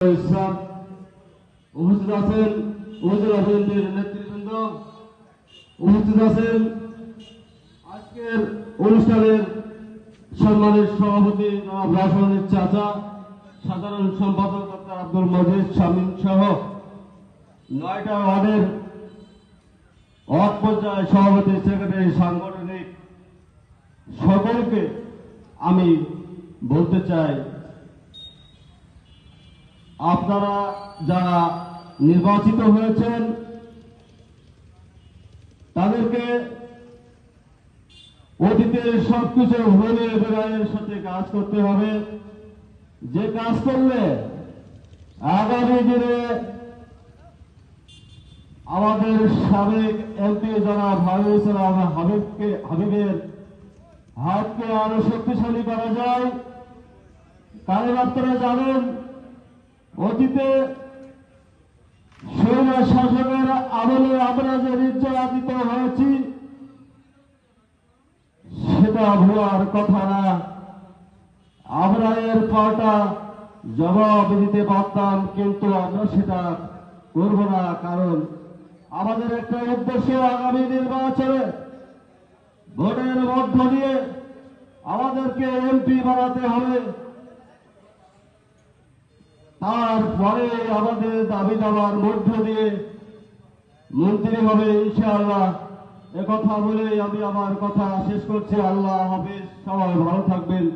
ইসলাম, উপস্থিত আছেন উপজেলা বিএনপির নেতৃবৃন্দ, উপস্থিত আছেন আজকের অনুষ্ঠানের সম্মানিত সভাপতি জনাব রাসায়নিক চাচা, সাধারণ সম্পাদক ডক্টর আব্দুল মজিদ শামীম সহ নয়টা ওয়ার্ডের ওয়ার্ড পর্যায়ে সভাপতি, সেক্রেটারি, সাংগঠনিক সকলকে আমি বলতে চাই আপনারা যারা নির্বাচিত হয়েছেন, তাদেরকে অতীতের সবকিছু ভুলে বেড়াইয়ের সাথে কাজ করতে হবে। যে কাজ করলে আগামী দিনে আমাদের সাবেক এমপি যারা ইসলাম হাবিবকে, হাবিবের হাতকে আরও শক্তিশালী করা যায়। কারণ আপনারা জানেন অতীতে সৈন্য শাসকের আমলে আমরা যে নির্যাতিত হয়েছি, সেটা ভুয়ার কথা না। আমরা এর পাল্টা জবাব দিতে পারতাম, কিন্তু আমরা সেটা করব না, কারণ আমাদের একটা উদ্দেশ্য আগামী নির্বাচনে ভোটের মধ্য দিয়ে আমাদেরকে এমপি বানাতে হবে। তারপরে আমাদের দাবি দাবার মধ্য দিয়ে মন্ত্রী হবে ইনশাআল্লাহ। একথা বলে আমি আমার কথা শেষ করছি। আল্লাহ হাফিজ। সবাই ভালো থাকবেন।